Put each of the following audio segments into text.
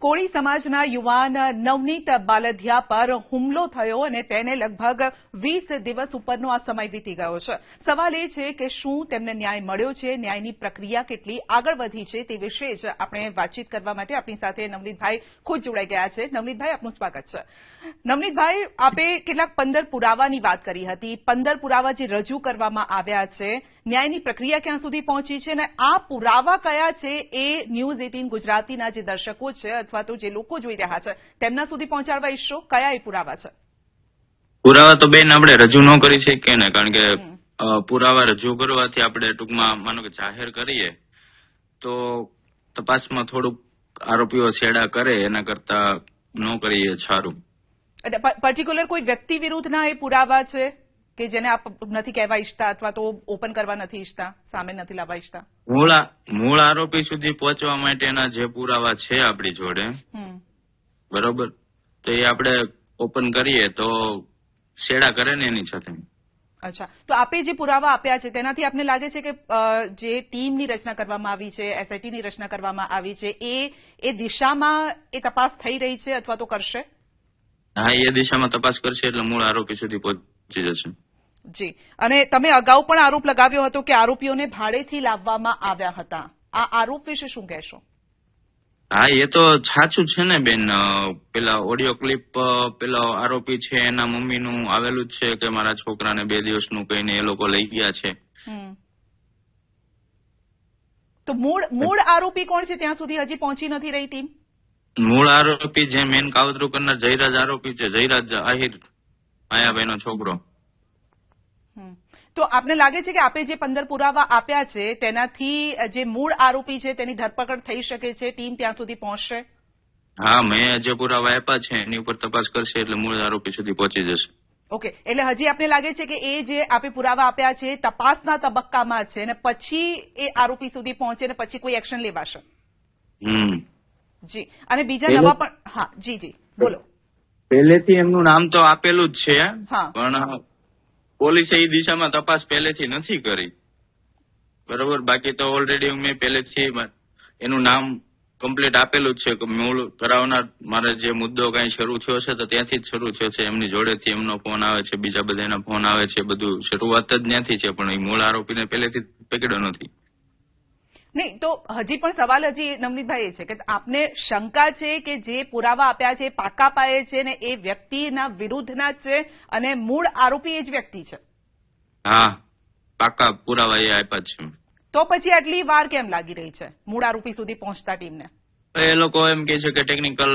કોળી સમાજના યુવાન નવનીત બાલધિયા પર હુમલો થયો અને તેને લગભગ વીસ દિવસ ઉપરનો આ સમય વીતી ગયો છે. સવાલ એ છે કે શું તેમને ન્યાય મળ્યો છે? ન્યાયની પ્રક્રિયા કેટલી આગળ વધી છે તે વિશે જ આપણે વાતચીત કરવા માટે આપણી સાથે નવનીતભાઈ ખુદ જોડાઈ ગયા છે. નવનીતભાઈ, આપનું સ્વાગત છે. નવનીતભાઈ આપે કેટલાક પંદર પુરાવાની વાત કરી હતી. પંદર પુરાવા જે રજૂ કરવામાં આવ્યા છે ન્યાયની પ્રક્રિયા ક્યાં સુધી પહોંચી છે અને આ પુરાવા કયા છે એ ન્યૂઝ એટીન ગુજરાતીના જે દર્શકો છે અથવા તો જે લોકો જોઈ રહ્યા છે તેમના સુધી પહોંચાડવા ઈચ્છો? કયા એ પુરાવા છે? પુરાવા તો બેન આપણે રજૂ ન કરી શકીએ ને કારણ કે પુરાવા રજૂ કરવાથી આપણે ટૂંકમાં માનો કે જાહેર કરીએ તો તપાસમાં થોડુંક આરોપીઓ છેડા કરે એના કરતા ન કરીએ સારું. પર્ટિક્યુલર કોઈ વ્યક્તિ વિરુદ્ધના એ પુરાવા છે કે જેને આપ નથી કહેવા ઈચ્છતા અથવા તો ઓપન કરવા નથી ઈચ્છતા સામે નથી લાવવા ઈચ્છતા? મૂળ મૂળ આરોપી સુધી પહોંચવા માટેના જે પુરાવા છે આપણી જોડે બરોબર? તો એ આપણે ઓપન કરીએ તો શેડા કરે ને એની સાથે. અચ્છા. તો આપે જે પુરાવા આપ્યા છે તેનાથી આપને લાગે છે કે જે ટીમની રચના કરવામાં આવી છે એસઆઈટીની રચના કરવામાં આવી છે એ એ દિશામાં એ તપાસ થઈ રહી છે અથવા તો કરશે? હા એ દિશામાં તપાસ કરશે એટલે મૂળ આરોપી સુધી પહોંચી જશે. જી. અને તમે અગાઉ પણ આરોપ લગાવ્યો હતો કે આરોપીઓને ભાડેથી લાવવામાં આવ્યા હતા. આ આરોપ વિશે શું કહેશો? હા એ તો સાચું છે ને બેન. પેલા ઓડિયો ક્લિપ પેલો આરોપી છે એના મમ્મીનું આવેલું જ છે કે મારા છોકરાને બે દિવસનું કહીને એ લોકો લઈ ગયા છે. તો મૂળ મૂળ આરોપી કોણ છે? ત્યાં સુધી હજી પહોંચી નથી રહી ટીમ? મૂળ આરોપી જે મેન કાવતરું કરનાર જયરાજ આરોપી છે જયરાજ આહિર માયાભાઈનો છોકરો. તો આપને લાગે છે કે આપે જે પંદર પુરાવા આપ્યા છે તેનાથી જે મૂળ આરોપી છે તેની ધરપકડ થઈ શકે છે ટીમ ત્યાં સુધી પહોંચશે? હા મેં જે પુરાવા આપ્યા છે એની ઉપર તપાસ કરશે એટલે મૂળ આરોપી સુધી પહોંચી જશે. ઓકે એટલે હજી આપને લાગે છે કે એ જે આપે પુરાવા આપ્યા છે તપાસના તબક્કામાં છે અને પછી એ આરોપી સુધી પહોંચે અને પછી કોઈ એક્શન લેવાશે? હમ. જી. અને બીજા નવા પણ હા જી જી. બોલો. પહેલેથી એમનું નામ તો આપેલું જ છે પણ પોલીસે એ દિશામાં તપાસ પહેલેથી નથી કરી. બરોબર? બાકી તો ઓલરેડી મેં પહેલેથી એનું નામ કમ્પ્લીટ આપેલું જ છે કે મૂળ કરાવનાર મારે જે મુદ્દો કઈ શરૂ થયો છે તો ત્યાંથી જ શરૂ થયો છે. એમની જોડેથી એમનો ફોન આવે છે બીજા બધાના ફોન આવે છે બધું શરૂઆત જ ત્યાંથી છે પણ એ મૂળ આરોપીને પહેલેથી પકડ્યો નથી. નહીં તો હજી પણ સવાલ હજી નવનીતભાઈ એ છે કે આપને શંકા છે કે જે પુરાવા આપ્યા છે પાકા પાયે છે ને એ વ્યક્તિના વિરુદ્ધના જ છે અને મૂળ આરોપી એ જ વ્યક્તિ છે? હા પાકા પુરાવા એ આપ્યા છે. તો પછી આટલી વાર કેમ લાગી રહી છે મૂળ આરોપી સુધી પહોંચતા ટીમને? એ લોકો એમ કે છે કે ટેકનિકલ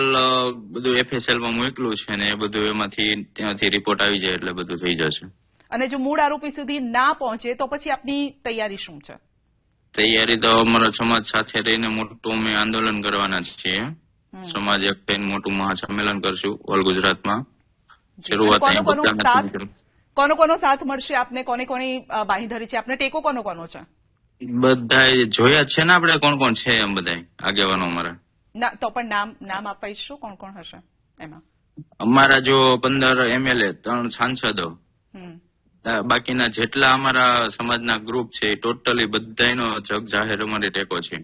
બધું એફએસએલમાં મોકલું છે ને એ બધું એમાંથી ત્યાંથી રિપોર્ટ આવી જાય એટલે બધું થઈ જશે. અને જો મૂળ આરોપી સુધી ના પહોંચે તો પછી આપની તૈયારી શું છે? તૈયારી તો અમારા સમાજ સાથે રહીને મોટું અમે આંદોલન કરવાના જ છીએ. સમાજ એક થઈને મોટું મહાસંમેલન કરશું ઓલ ગુજરાતમાં. શરૂઆત કોનો કોનો સાથ મળશે? આપને કોને કોની બાંહીધરી છે? આપને ટેકો કોનો કોનો છે? બધા જોયા જ છે ને આપણે કોણ કોણ છે એમ બધાય? આગેવાનો અમારા. ના તો પણ નામ નામ આપવા કોણ કોણ હશે એમાં? અમારા જો પંદર એમએલએ ત્રણ સાંસદો. બાકીના જેટલા અમારા સમાજના ગ્રુપ છે ટોટલી બધાનો જગ જાહેર અમારે ટેકો છે.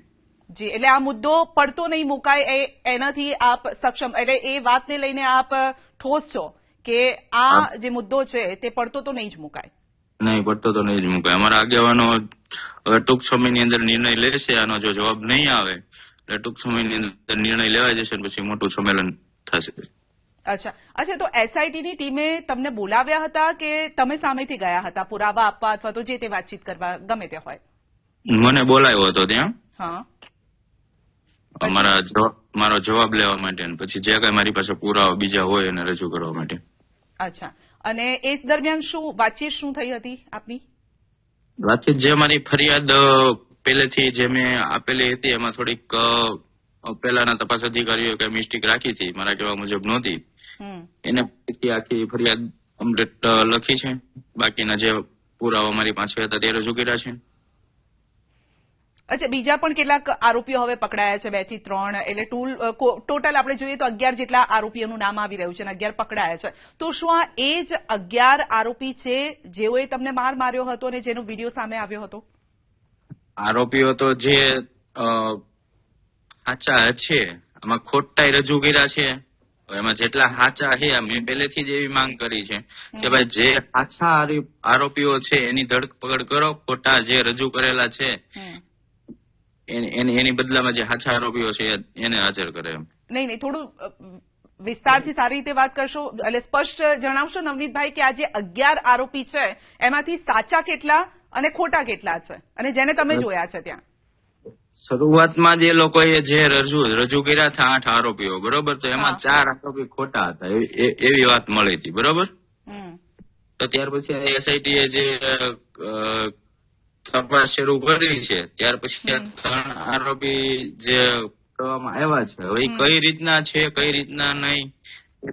જી એટલે આ મુદ્દો પડતો નહીં મુકાય એ એનાથી આપ સક્ષમ એટલે એ વાતને લઈને આપ ઠોસ છો કે આ જે મુદ્દો છે તે પડતો તો નહીં જ મુકાય. નહીં પડતો તો નહીં જ મુકાય. અમારા આગેવાનો ટૂંક સમયની અંદર નિર્ણય લેશે આનો જો જવાબ નહીં આવે એટલે ટૂંક સમયની અંદર નિર્ણય લેવાય જશે ને પછી મોટું સંમેલન થશે. અચ્છા. અચ્છા તો એસઆઈટીની ટીમે તમને બોલાવ્યા હતા કે તમે સામેથી ગયા હતા? પુરાવા આપવા અથવા તો જે તે વાતચીત કરવા ગમે તે હોય? મને બોલાવ્યો હતો ત્યાં. હા. જવાબ- મારો જવાબ લેવા માટે અને પછી જે કઈ મારી પાસે પુરાવા બીજા હોય એને રજૂ કરવા માટે. અચ્છા. અને એ દરમિયાન શું વાતચીત શું થઈ હતી આપની? વાતચીત જે મારી ફરિયાદ પહેલેથી જે મેં આપેલી હતી એમાં થોડીક પહેલાના તપાસ અધિકારીઓ કે મિસ્ટેક રાખી હતી મારા કહેવા મુજબ નહોતી. એને પૈકી આખી ફરિયાદ કમ્પ્લીટ લખી છે. બાકીના જે પુરાવા મારી પાસે હતા તે રજૂ કર્યા છે. અચ્છા બીજા પણ કેટલાક આરોપીઓ હવે પકડાયા છે બેથી ત્રણ. એટલે ટૂલ ટોટલ આપણે જોઈએ તો અગિયાર જેટલા આરોપીઓનું નામ આવી રહ્યું છે અને અગિયાર પકડાયા છે. તો શું આ એ જ અગિયાર આરોપી છે જેઓએ તમને માર માર્યો હતો અને જેનો વીડિયો સામે આવ્યો હતો? આરોપીઓ તો જે સાચા છે આમાં ખોટાઈ રજૂ કર્યા છે. એમાં જેટલા સાચા છે મેં પહેલેથી જ એવી માંગ કરી છે કે ભાઈ જે સાચા આરોપીઓ છે એની ધરપકડ કરો ખોટા જે રજૂ કરેલા છે એની બદલામાં જે સાચા આરોપીઓ છે એને હાજર કરે એમ. નહીં નહીં થોડું વિસ્તારથી સારી રીતે વાત કરશો એટલે સ્પષ્ટ જણાવશો નવનીતભાઈ કે આ જે અગિયાર આરોપી છે એમાંથી સાચા કેટલા અને ખોટા કેટલા છે? અને જેને તમે જોયા છે ત્યાં. શરૂઆતમાં જે લોકોએ જે રજૂ રજૂ કર્યા હતા આઠ આરોપીઓ બરોબર? તો એમાં ચાર આરોપી ખોટા હતા. એવી વાત મળી હતી બરોબર. તો ત્યાર પછી એસઆઈટી એ જે તપાસ શરૂ કરી છે ત્યાર પછી ત્રણ આરોપી જે કરવામાં આવ્યા છે હવે કઈ રીતના છે કઈ રીતના નહીં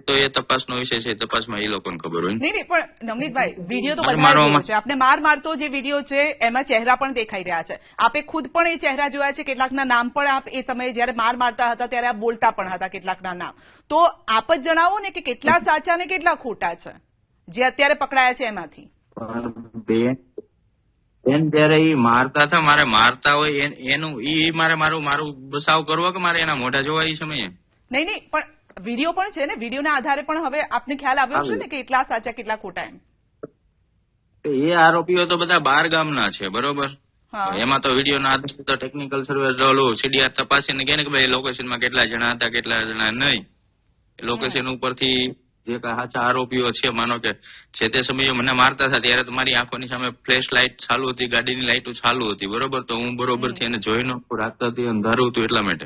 તો એ તપાસનો વિષય છે તપાસમાં એ લોકોને ખબર હોય નહીં નહીં પણ નવનીતભાઈ વીડિયો તો માર બધા છે. આપણે માર મારતો જે વીડિયો છે એમાં ચહેરા પણ દેખાઈ રહ્યા છે. આપે ખુદ પણ એ ચહેરા જોયા છે કેટલાકના નામ પણ આપ એ સમયે જયારે માર મારતા હતા ત્યારે આપ બોલતા પણ હતા કેટલાકના નામ. તો આપ જ જણાવો ને કે કેટલા સાચા ને કેટલા ખોટા છે જે અત્યારે પકડાયા છે એમાંથી. બેન બેન જયારે એ મારતા હતા મારે મારતા હોય એનું ઈ મારે મારું મારું બસાવ કરવો કે મારે એના મોઢા જોવા એ સમયે? નહીં નહીં પણ વીડિયો પણ છે ને વિડીયોના આધારે પણ હવે આપને ખ્યાલ આવ્યો છે ને કે કેટલા સાચા કેટલા ખોટા એમ. એ આરોપીઓ તો બધા બાર ગામના છે બરોબર? એમાં તો વીડિયો ના આધારે તો ટેકનિકલ સર્વે ઓલું સીડીઆર તપાસીને કે ભાઈ લોકેશનમાં કેટલા જણા હતા કેટલા જણા નહીં. લોકેશન ઉપરથી જે સાચા આરોપીઓ છે માનો કે જે તે સમયે મને મારતા હતા ત્યારે મારી આંખોની સામે ફ્લેશ લાઇટ ચાલુ હતી ગાડીની લાઇટો ચાલુ હતી બરોબર? તો હું બરોબરથી એને જોઈ નહોતું રાત હતી અંધારું હતું એટલા માટે.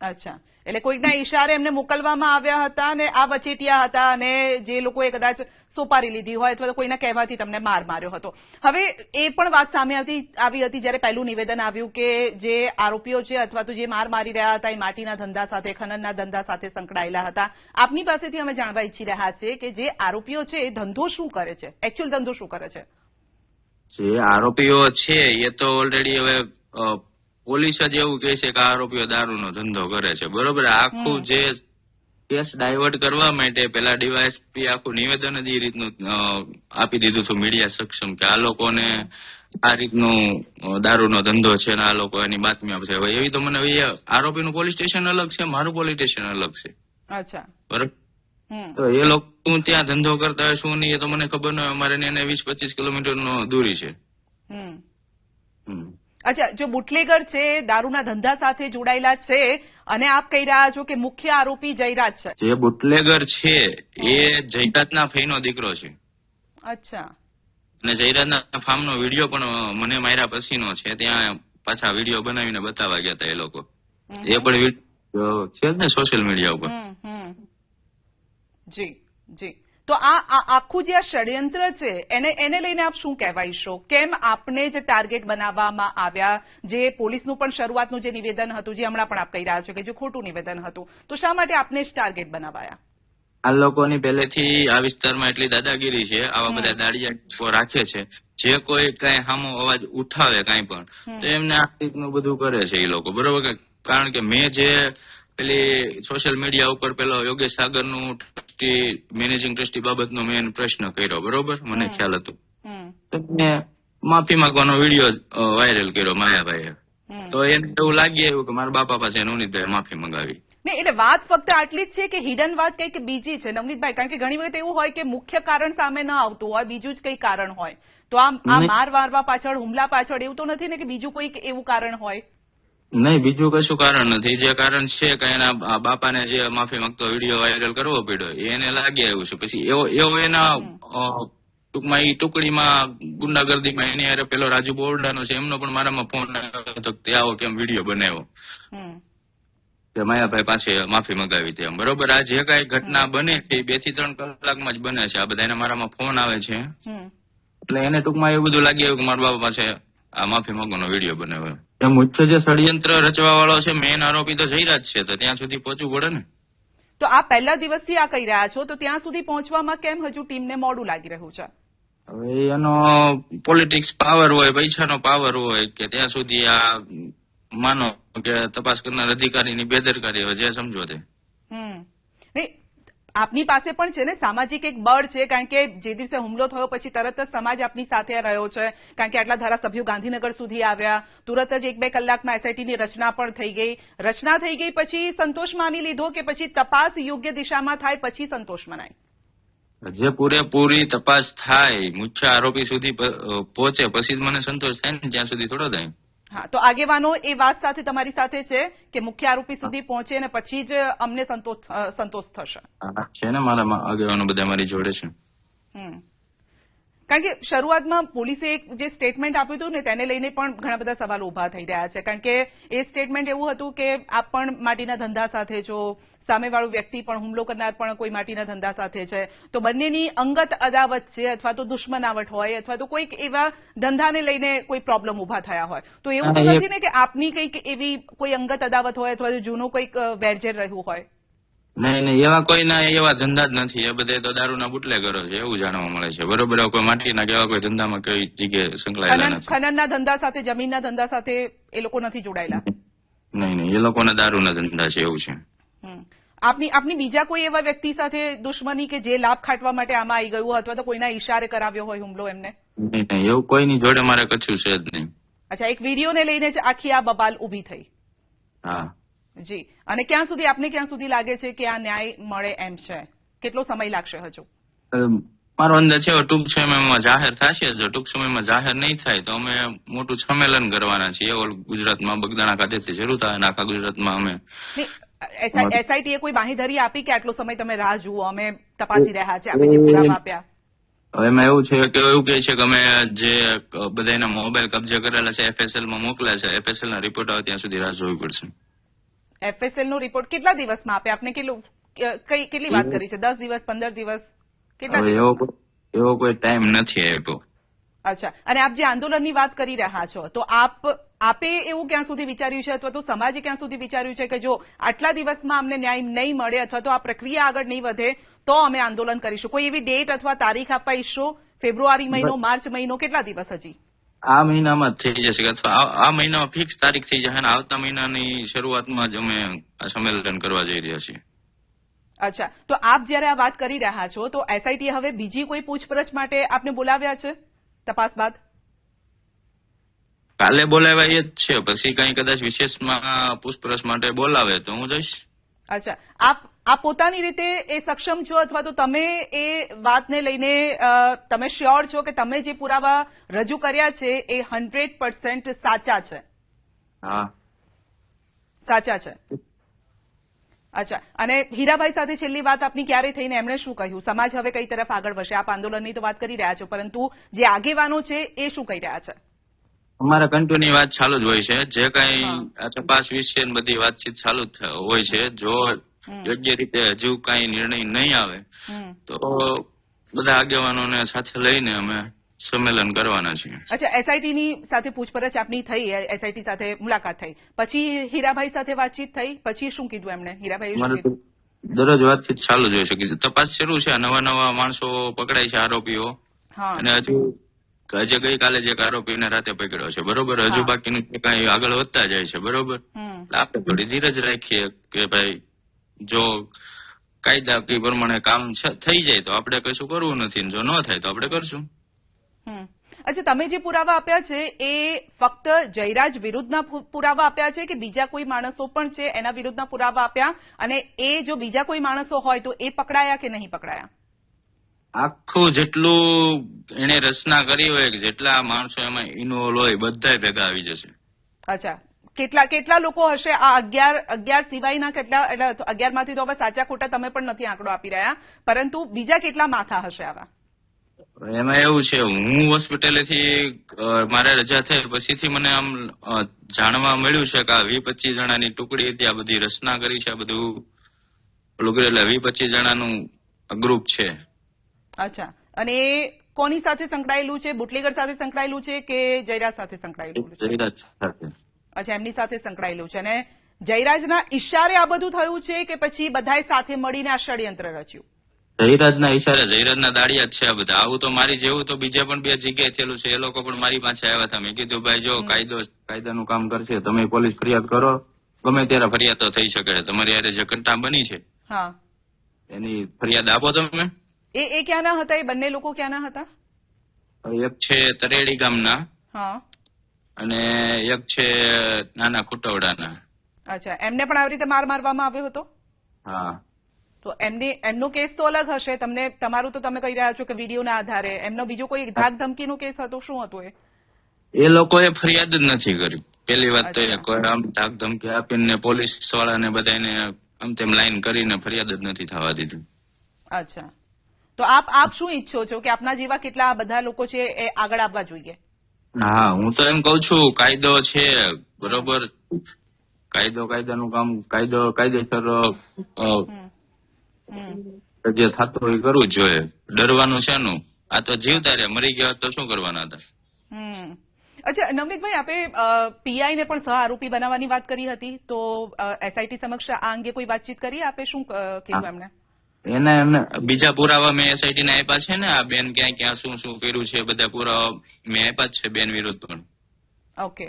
અચ્છા. એટલે કોઈકના ઈશારે એમને મોકલવામાં આવ્યા હતા અને આ વચેટિયા હતા અને જે લોકોએ કદાચ સોપારી લીધી હોય અથવા કોઈના કહેવાથી તમને માર માર્યો હતો. હવે એ પણ વાત સામે આવતી આવી હતી જ્યારે પહેલું નિવેદન આવ્યું કે જે આરોપીઓ છે અથવા તો જે માર મારી રહ્યા હતા એ માટીના ધંધા સાથે, ખનનના ધંધા સાથે સંકળાયેલા હતા. આપની પાસેથી અમે જાણવા ઈચ્છી રહ્યા છે કે જે આરોપીઓ છે એ ધંધો શું કરે છે? એકચ્યુઅલ ધંધો શું કરે છે? જે આરોપીઓ છે એ તો ઓલરેડી હવે પોલીસ જ એવું કહે છે કે આ આરોપીઓ દારૂનો ધંધો કરે છે. બરોબર? આખું જે કેસ ડાયવર્ટ કરવા માટે પેલા ડીવાયએસપી આખું નિવેદન જ એ રીતનું આપી દીધું હતું મીડિયા સક્ષમ કે આ લોકોને આ રીતનું દારૂનો ધંધો છે ને આ લોકો એની બાતમી આપશે. હવે એવી તો મને આરોપીનું પોલીસ સ્ટેશન અલગ છે મારું પોલીસ સ્ટેશન અલગ છે. અચ્છા. બરોબર? તો એ લોકો હું ત્યાં ધંધો કરતા હોય શું નહીં એ તો મને ખબર ન હોય. અમારે ને એને વીસ પચીસ કિલોમીટર નો દૂરી છે. હમ. અચ્છા જો બુટલેગર છે દારૂના ધંધા સાથે જોડાયેલા છે અને આપ કહી રહ્યા છો કે મુખ્ય આરોપી જયરાજ છે. જે બુટલેગર છે એ જયરાજના ફઈનો દીકરો છે. અચ્છા. અને જયરાજના ફાર્મનો વીડિયો પણ મને માર્યા પછીનો છે ત્યાં પાછા વીડિયો બનાવીને બતાવવા ગયા હતા એ લોકો. એ પણ છે જ ને સોશિયલ મીડિયા ઉપર. જી જી. તો આ આખું જે આ ષડયંત્ર છે એને એને લઈને આપ શું કહેવાઈશો? કેમ આપને જે ટાર્ગેટ બનાવવામાં આવ્યા જે પોલીસનું પણ શરૂઆતનું જે નિવેદન હતું જે હમણાં પણ આપ કહી રહ્યા છો કે જે ખોટું નિવેદન હતું તો શા માટે આપને જ ટાર્ગેટ બનાવાયા? આ લોકોની પહેલેથી આ વિસ્તારમાં એટલી દાદાગીરી છે આવા બધા દાડિયા રાખે છે. જે કોઈ કઈ સામો અવાજ ઉઠાવે કઈ પણ તો એમને આ રીતનું બધું કરે છે એ લોકો. બરોબર કારણ કે મેં જે પેલી સોશિયલ મીડિયા ઉપર પેલો યોગેશ સાગરનું ટ્રસ્ટી મેનેજિંગ ટ્રસ્ટી બાબતનો મેં પ્રશ્ન કર્યો બરોબર? મને ખ્યાલ હતો. તો મેં માફી માંગવાનો વીડિયો વાયરલ કર્યો માયાભાઈએ. તો એને એવું લાગી આવ્યું કે મારા બાપા પાસે નવનીતભાઈ માફી મંગાવી. નહીં એટલે વાત ફક્ત આટલી જ છે કે હિડન વાત કંઈક બીજી છે નવનીતભાઈ કારણ કે ઘણી વખત એવું હોય કે મુખ્ય કારણ સામે ન આવતું હોય બીજું જ કંઈ કારણ હોય. તો આમ આ માર વારવા પાછળ હુમલા પાછળ એવું તો નથી ને કે બીજું કોઈક એવું કારણ હોય? નહીં બીજું કશું કારણ નથી. જે કારણ છે કે એના બાપાને જે માફી માંગતો વીડિયો વાયરલ કરવો પડ્યો એને લાગી આવ્યું છે. પછી એવો એવો એના ટૂંકમાં એ ટુકડીમાં ગુંડાગર્દીમાં એની હારે પેલો રાજુ બોરડાનો છે એમનો પણ મારામાં ફોન આવ્યો હતો કે તે આવો કેમ વીડિયો બનાવ્યો. કે માયાભાઈ પાસે માફી મંગાવી તેમ બરોબર આ જે કઈ ઘટના બને છે એ બેથી ત્રણ કલાકમાં જ બને છે. આ બધા એના મારામાં ફોન આવે છે. એટલે એને ટૂંકમાં એવું બધું લાગી આવ્યું કે મારા બાપા પાસે આ માફી માંગવાનો વીડિયો બનાવ્યો એમ. મુખ્ય જે ષડયંત્ર રચવા વાળો છે મેન આરોપી તો જયરાજ છે તો ત્યાં સુધી પહોંચવું પડે ને? તો આ પહેલા દિવસથી આ કહી રહ્યા છો તો ત્યાં સુધી પહોંચવામાં કેમ હજુ ટીમને મોડું લાગી રહ્યું છે? હવે એનો પોલિટિક્સ પાવર હોય પૈસાનો પાવર હોય કે ત્યાં સુધી આ માનો કે તપાસ કરનાર અધિકારીની બેદરકારી હોય જે સમજો તે હમ. નહીં આપની પાસે પણ છે ને સામાજિક એક બળ છે, કારણ કે જે દિવસે હુમલો થયો પછી તરત જ સમાજ આપની સાથે રહ્યો છે, કારણ કે આટલા ધારાસભ્યો ગાંધીનગર સુધી આવ્યા, તુરત જ એક બે કલાકમાં એસઆઈટીની રચના પણ થઈ ગઈ. રચના થઈ ગઈ પછી સંતોષ માની લીધો કે પછી તપાસ યોગ્ય દિશામાં થાય પછી સંતોષ મનાય. જે પૂરેપૂરી તપાસ થાય, મુખ્ય આરોપી સુધી પહોંચે, પછી જ મને સંતોષ થાય ને, ત્યાં સુધી થોડો થાય. હા તો આગેવાનો એ વાત સાથે તમારી સાથે છે કે મુખ્ય આરોપી સુધી પહોંચે અને પછી જ અમને સંતોષ સંતોષ થશે. છે ને મારા આગેવાનો બધા મારી જોડે છે. કારણ કે શરૂઆતમાં પોલીસે એક જે સ્ટેટમેન્ટ આપ્યું હતું ને તેને લઈને પણ ઘણા બધા સવાલો ઊભા થઈ રહ્યા છે. કારણ કે એ સ્ટેટમેન્ટ એવું હતું કે આપ પણ માટીના ધંધા સાથે છો સામેવાળો વ્યક્તિ પણ હુમલો કરનાર પણ કોઈ માટીના ધંધા સાથે છે. તો બંનેની અંગત અદાવત છે અથવા તો દુશ્મનાવટ હોય અથવા તો કોઈક એવા ધંધાને લઈને કોઈ પ્રોબ્લેમ ઊભા થયા હોય. તો એવું તો નથી ને કે આપની કંઈક એવી કોઈ અંગત અદાવત હોય અથવા તો જૂનો કંઈક વેરઝેર રહ્યું હોય? નહીં નહીં એવા કોઈના એવા ધંધા જ નથી. એ બધે તો દારૂના બુટલેગરો છે એવું જાણવા મળે છે. બરોબર કોઈ માટીના કે એવા કોઈ ધંધામાં કઈ જગ્યાએ સંકળાયેલા નથી. ખનનના ધંધા સાથે જમીનના ધંધા સાથે એ લોકો નથી જોડાયેલા? નહીં નહીં એ લોકોના દારૂના ધંધા છે એવું છે. આપની આપની બીજા કોઈ એવા વ્યક્તિ સાથે દુશ્મની કે જે લાભ ખાટવા માટે આમાં આવી ગયું અથવા તો કોઈના ઈશારે કરાવ્યો હોય હુમલો એમને? નહીં નહીં એવું કોઈની જોડે મારે કચ્છું છે જ નહીં. અચ્છા એક વિડીયોને લઈને જ આખી આ બબાલ ઊભી થઈ. હા. જી. અને ક્યાં સુધી આપને ક્યાં સુધી લાગે છે કે આ ન્યાય મળે એમ છે? કેટલો સમય લાગશે હજુ? મારો અંદાજ છે ટૂંક સમયમાં જાહેર થશે જો. ટૂંક સમયમાં જાહેર નહીં થાય તો અમે મોટું સંમેલન કરવાના છીએ. ઓલ ગુજરાતમાં બગદાણા ખાતેથી શરૂ થાય અને આખા ગુજરાતમાં અમે એસઆઈટી એ કોઈ બાંહીધરી આપી કે આટલો સમય તમે રાહ જુઓ? અમે તપાસી રહ્યા છે આપણે જે પુરાવા આપ્યા. એમાં એવું છે કે એવું કહે છે કે અમે જે બધા એના મોબાઈલ કબજે કરેલા છે એફએસએલમાં મોકલ્યા છે એફએસએલ ના રિપોર્ટ આવે ત્યાં સુધી રાહ જોવી પડશે. એફએસએલ નો રિપોર્ટ કેટલા દિવસમાં આપે? આપને કેટલું કેટલી વાત કરી છે? દસ દિવસ પંદર દિવસ? કેટલા એવો એવો કોઈ ટાઈમ નથી આપ્યો અચ્છા. અને આપ જે આંદોલનની વાત કરી રહ્યા છો તો આપ આપે એવું ક્યાં સુધી વિચાર્યું છે અથવા તો સમાજે ક્યાં સુધી વિચાર્યું છે કે જો આટલા દિવસમાં અમને ન્યાય નહીં મળે અથવા તો આ પ્રક્રિયા આગળ નહીં વધે તો અમે આંદોલન કરીશું. કોઈ એવી ડેટ અથવા તારીખ આપવા ઈચ્છો ફેબ્રુઆરી મહિનો માર્ચ મહિનો કેટલા દિવસ હજી? આ મહિનામાં થઈ જશે અથવા આ- આ મહિનામાં ફિક્સ તારીખ થઈ જશે અને આવતા મહિનાની શરૂઆતમાં જ અમે સંમેલન કરવા જઈ રહ્યા છીએ. અચ્છા તો આપ જ્યારે આ વાત કરી રહ્યા છો તો એસઆઈટી હવે બીજી કોઈ પૂછપરછ માટે આપને બોલાવ્યા છે? તપાસ બાદ. કાલે બોલાવ્યા એ જ છે પછી કઈ કદાચ વિશેષમાં પૂછપરછ માટે બોલાવે તો હું જઈશ. અચ્છા આપ આપ પોતાની રીતે એ સક્ષમ છો અથવા તો તમે એ વાતને લઈને તમે શ્યોર છો કે તમે જે પુરાવા રજૂ કર્યા છે એ હંડ્રેડ પર્સન્ટ સાચા છે? હા. સાચા છે? અચ્છા. અને હીરાભાઈ સાથે છેલ્લી વાત આપની ક્યારે થઈને એમણે શું કહ્યું? સમાજ હવે કઈ તરફ આગળ વધશે? આપ આંદોલનની તો વાત કરી રહ્યા છો પરંતુ જે આગેવાનો છે એ શું કહી રહ્યા છે? અમારા કન્ટિન્યુ વાત ચાલુ જ હોય છે. જે કઈ તપાસ વિશે બધી વાતચીત ચાલુ જ હોય છે. જો યોગ્ય રીતે હજુ કઈ નિર્ણય નહીં આવે. તો બધા આગેવાનોને સાથે લઈને અમે સંમેલન કરવાના છીએ અચ્છા એસઆઈટી ની સાથે પૂછપરછ આપની થઈ એસઆઈટી સાથે મુલાકાત થઈ. પછી હીરાભાઈ સાથે વાતચીત થઈ? પછી શું કીધું એમણે? હીરાભાઈ શું અમારે કીધું? દરરોજ વાતચીત ચાલુ જ હોય છે. તપાસ શરૂ છે. નવા નવા માણસો પકડાય છે આરોપીઓ. અને હજુ હજે ગઈકાલે જે એક આરોપીને રાતે પકડ્યો છે. બરોબર? હજુ બાકી બાકીનું કઈ આગળ વધતા જાય છે. બરોબર? આપણે થોડી ધીરજ રાખીએ કે ભાઈ જો કાયદા પ્રમાણે કામ છે- થઈ જાય તો આપણે કશું કરવું નથી જો ન થાય તો આપણે કરશું. અચ્છા તમે જે પુરાવા આપ્યા છે એ ફક્ત જયરાજ વિરુદ્ધના પુરાવા આપ્યા છે કે બીજા કોઈ માણસો પણ છે એના વિરુદ્ધના પુરાવા આપ્યા? અને એ જો બીજા કોઈ માણસો હોય તો એ પકડાયા કે નહીં પકડાયા? આખું જેટલું એને રચના કરી હોય કે જેટલા માણસો એમાં ઇન્વોલ્વ હોય બધા ભેગા આવી જશે. અચ્છા. કેટલા કેટલા લોકો હશે? આ અગિયાર અગિયાર સિવાયના કેટલા એટલે અગિયારમાંથી તો હવે સાચા ખોટા તમે પણ નથી આંકડો આપી રહ્યા. પરંતુ બીજા કેટલા માથા હશે આવા? એમાં એવું છે હું હોસ્પિટલેથી મારે રજા થઈ પછીથી મને આમ જાણવા મળ્યું છે કે આ વી પચીસ જણાની ટુકડી હતી આ બધી રચના કરી છે આ બધું પેલું એટલે વી પચીસ જણાનું ગ્રુપ છે. અચ્છા. અને એ કોની સાથે સંકળાયેલું છે? બુટલેગર સાથે સંકળાયેલું છે કે જયરાજ સાથે સંકળાયેલું છે? જયરાજ સાથે. અચ્છા એમની સાથે સંકળાયેલું છે. અને જયરાજના ઈશારે આ બધું થયું છે કે પછી બધાએ સાથે મળીને આ ષડયંત્ર રચ્યું? જયરાજના ઈશારે જયરાજના દાડિયા જ છે આ બધા. આવું તો મારી જેવું તો બીજે પણ બે જગ્યાએ થયેલું છે. એ લોકો પણ મારી પાસે આવ્યા હતા. મેં કીધું ભાઈ જો કાયદો કાયદાનું કામ કરશે તમે પોલીસ ફરિયાદ કરો. ગમે ત્યારે ફરિયાદ તો થઈ શકે. છે તમારી યારે જે ઘટના બની છે એની ફરિયાદ આપો તમે. એ એ ક્યાંના હતા? એ બંને લોકો ક્યાંના હતા? એક છે તરેડી ગામના અને એક છે નાના ખુટવડાના. અચ્છા. એમને પણ આવી રીતે માર મારવામાં આવ્યો હતો? હા. તો એમની એમનો કેસ તો અલગ હશે. તમને તમારું તો તમે કહી રહ્યા છો કે વિડીયોના આધારે. એમનો બીજો કોઈ ધાક ધમકીનો કેસ હતો? શું હતો એ? એ લોકોએ ફરિયાદ જ નથી કરી. પેલી વાત તો એ કોઈ આમ ધાક ધમકી આપીને પોલીસ વાળાને બધાને આમ તેમ લાઈન કરીને ફરિયાદ જ નથી થવા દીધી. અચ્છા. તો આપ આપ શું ઈચ્છો છો કે આપના જેવા કેટલા આ બધા લોકો છે એ આગળ આવવા જોઈએ? હા હું તો એમ કઉ છું કાયદો છે બરોબર? કાયદો કાયદાનું કામ કાયદો કાયદેસર. જે થતું હોય કરવું જ જોઈએ. ડરવાનું છે નું આ તો જીવતા રહ્યા. મરી ગયા તો શું કરવાના હતા. અચ્છા નવનીતભાઈ આપે પીઆઈ ને પણ સહ આરોપી બનાવવાની વાત કરી હતી. તો એસઆઈટી સમક્ષ આ અંગે કોઈ વાતચીત કરી? આપે શું કીધું એમને? એના એમને બીજા પુરાવા મેં એસઆઈટી ને આપ્યા છે ને? આ બેન ક્યાં ક્યાં શું શું કર્યું છે? બધા પુરાવા મેં આપ્યા જ છે બેન વિરુદ્ધ પણ. ઓકે.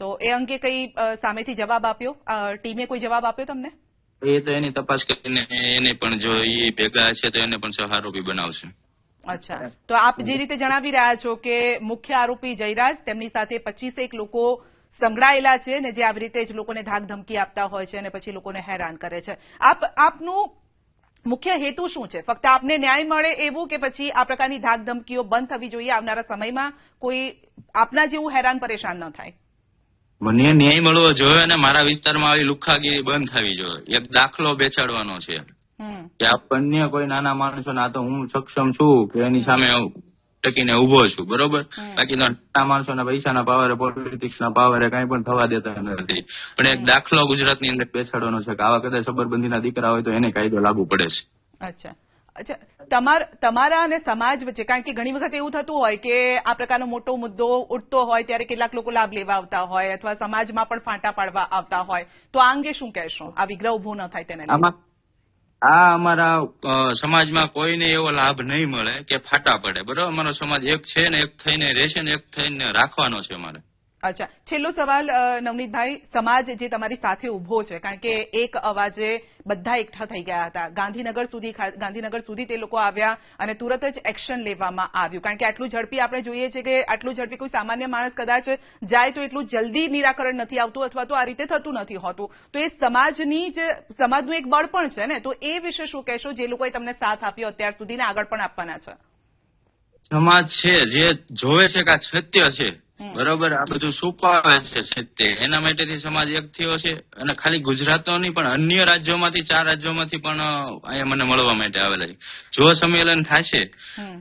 તો એ અંગે કઈ સામેથી જવાબ આપ્યો? ટીમે કોઈ જવાબ આપ્યો તમને? એ તો એની તપાસ કરીને એને પણ જો એ ભેગા છે તો એને પણ સહારોપી બનાવશે. અચ્છા. તો આપ જે રીતે જણાવી રહ્યા છો કે મુખ્ય આરોપી જયરાજ તેમની સાથે પચીસેક લોકો સંકળાયેલા છે ને જે આવી રીતે જ લોકોને ધાક ધમકી આપતા હોય છે અને પછી લોકોને હેરાન કરે છે. આપ, આપનું મુખ્ય હેતુ શું છે? ફક્ત આપને ન્યાય મળે એવું કે પછી આ પ્રકારની ધાક ધમકીઓ બંધ થવી જોઈએ? આવનારા સમયમાં કોઈ આપના જેવું હેરાન પરેશાન ન થાય? મને ન્યાય મળવો જોઈએ અને મારા વિસ્તારમાં આવી લુખાગીરી બંધ થવી જોઈએ. એક દાખલો બેસાડવાનો છે. કે આપણને કોઈ નાના માણસો ના તો હું સક્ષમ છું કે એની સામે ટકીને ઊભો છું બરોબર? બાકી નાના માણસો ના પૈસા ના પાવરે પોલિટિક્સ ના પાવરે કઈ પણ થવા દેતા નથી. પણ એક દાખલો ગુજરાતની અંદર બેસાડવાનો છે કે આવા કદાચ સબરબંધી ના દીકરા હોય તો એને કાયદો લાગુ પડે છે. અચ્છા. તમાર અને સમાજ વચ્ચે, કારણ કે ઘણી વખત એવું થતું હોય કે આ પ્રકારનો મોટો મુદ્દો ઉઠતો હોય ત્યારે કેટલાક લોકો લાભ લેવા આવતા હોય અથવા સમાજમાં પણ ફાંટા પાડવા આવતા હોય. તો આ અંગે શું કહેશો? આ વિગ્રહ ઊભો ન થાય તેને આ અમારા સમાજમાં કોઈને એવો લાભ નહીં મળે કે ફાટા પડે. બરોબર? અમારો સમાજ એક છે ને એક થઈને રહેશે ને એક થઈને રાખવાનો છે અમારે. અચ્છા, છેલ્લો સવાલ નવનીતભાઈ, સમાજ જે તમારી સાથે ઊભો છે, કારણ કે એક અવાજે બધા એકઠા થઈ ગયા હતા. ગાંધીનગર સુધી ગાંધીનગર સુધી તે લોકો આવ્યા અને તુરત જ એક્શન લેવામાં આવ્યું. કારણ કે આટલું ઝડપી આપણે જોઈએ છે કે આટલું ઝડપી કોઈ સામાન્ય માણસ કદાચ જાય તો એટલું જલ્દી નિરાકરણ નથી આવતું અથવા તો આ રીતે થતું નથી હોતું. તો એ સમાજની જ, સમાજનું એક બળ પણ છે ને? તો એ વિશે શું કહેશો? જે લોકોએ તમને સાથ આપ્યો અત્યાર સુધી ને આગળ પણ આપવાના છે. સમાજ છે, જે જોવે છે કે આ સત્ય છે. બરોબર? આ બધું છુપાવે છે સત્ય એના માટેથી સમાજ એક થયો છે. અને ખાલી ગુજરાતનો નહીં પણ અન્ય રાજ્યોમાંથી ચાર રાજ્યોમાંથી પણ અહીંયા મને મળવા માટે આવેલા છે. જો સંમેલન થશે.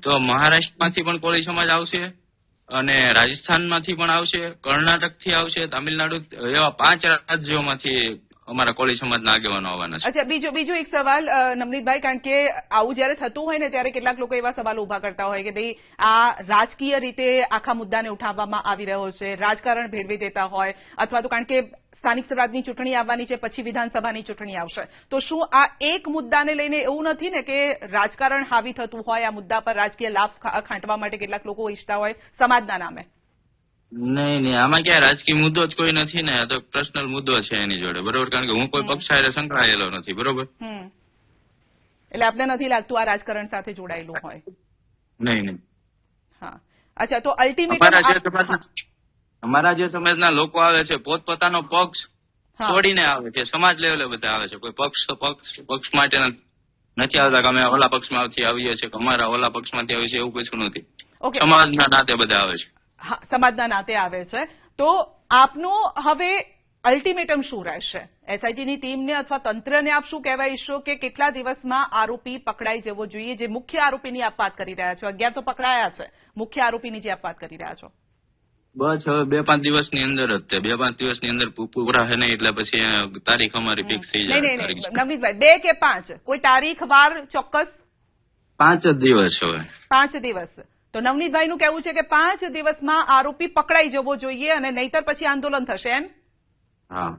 તો મહારાષ્ટ્રમાંથી પણ કોળી સમાજ આવશે અને રાજસ્થાનમાંથી પણ આવશે કર્ણાટકથી આવશે તામિલનાડુ એવા પાંચ રાજ્યોમાંથી અમારા કોળી સમાજના આગેવાનો આવવાના છે. અચ્છા, બીજો બીજો એક સવાલ નવનીતભાઈ કારણ કે આવું જયારે થતું હોય ને, ત્યારે કેટલાક લોકો એવા સવાલ ઊભા કરતા હોય કે ભાઈ, આ રાજકીય રીતે આખા મુદ્દાને ઉઠાવવામાં આવી રહ્યો છે, રાજકારણ ભેળવી દેતા હોય, અથવા તો કારણ કે સ્થાનિક સ્વરાજની ચૂંટણી આવવાની છે, પછી વિધાનસભાની ચૂંટણી આવશે. તો શું આ એક મુદ્દાને લઈને એવું નથી ને કે રાજકારણ હાવી થતું હોય, આ મુદ્દા પર રાજકીય લાભ ખાંટવા માટે કેટલાક લોકો ઈચ્છતા હોય, સમાજના નામે? નહીં નહીં આમાં ક્યાં રાજકીય મુદ્દો જ કોઈ નથી ને આ તો પર્સનલ મુદ્દો છે એની જોડે બરોબર? કારણ કે હું કોઈ પક્ષ સાથે સંકળાયેલો નથી બરોબર? એટલે આપને નથી લાગતું આ રાજકારણ સાથે જોડાયેલું હોય? નહીં નહીં. હા. અચ્છા તો અલ્ટિમેટ અમારા જે સમાજના લોકો આવે છે પોતપોતાનો પક્ષ છોડીને આવે છે સમાજ લેવલે બધા આવે છે. કોઈ પક્ષ તો પક્ષ પક્ષ માટે નથી આવતા કે અમે ઓલા પક્ષમાંથી આવીએ છીએ કે અમારા ઓલા પક્ષમાંથી આવીએ છીએ એવું કશું નથી. ઓકે સમાજના નાતે બધા આવે છે. સમાજના નાતે આવે છે તો આપનું હવે અલ્ટિમેટમ શું રહેશે? એસઆઈટીની ટીમને અથવા તંત્રને આપ શું કહેવા ઈચ્છો કે કેટલા દિવસમાં આરોપી પકડાઈ જવો જોઈએ? જે મુખ્ય આરોપીની આપ વાત કરી રહ્યા છો. અગિયાર તો પકડાયા છે. મુખ્ય આરોપીની જે આપ વાત કરી રહ્યા છો. બસ હવે બે પાંચ દિવસની અંદર જ તે. બે પાંચ દિવસની અંદર પૂરા હે નહીં એટલે પછી તારીખ અમારી ફિક્સ થઈ જાય. નહીં નહીં. નવનીતભાઈ બે કે પાંચ? કોઈ તારીખ વાર ચોક્કસ? પાંચ જ દિવસ હવે. પાંચ દિવસ. તો નવનીતભાઈનું કહેવું છે કે પાંચ દિવસમાં આરોપી પકડાઈ જવો જોઈએ અને નહીતર પછી આંદોલન થશે એમ? હા.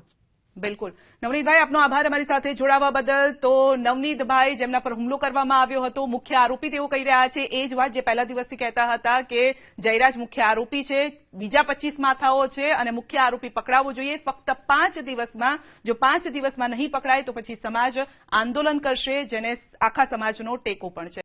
બિલકુલ. નવનીતભાઈ આપનો આભાર અમારી સાથે જોડાવા બદલ. તો નવનીતભાઈ જેમના પર હુમલો કરવામાં આવ્યો હતો મુખ્ય આરોપી તેઓ કહી રહ્યા છે એ જ વાત જે પહેલા દિવસથી કહેતા હતા કે જયરાજ મુખ્ય આરોપી છે બીજા પચીસ માથાઓ છે અને મુખ્ય આરોપી પકડાવવો જોઈએ. ફક્ત પાંચ દિવસમાં જો પાંચ દિવસમાં નહીં પકડાય તો પછી સમાજ આંદોલન કરશે જેને આખા સમાજનો ટેકો પણ છે.